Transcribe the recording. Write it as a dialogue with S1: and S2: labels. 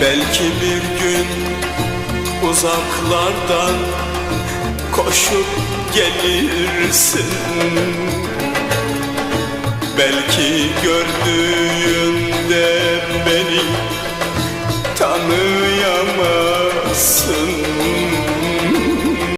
S1: Belki bir gün uzaklardan koşup gelirsin. Belki gördüğünde beni tanıyamazsın.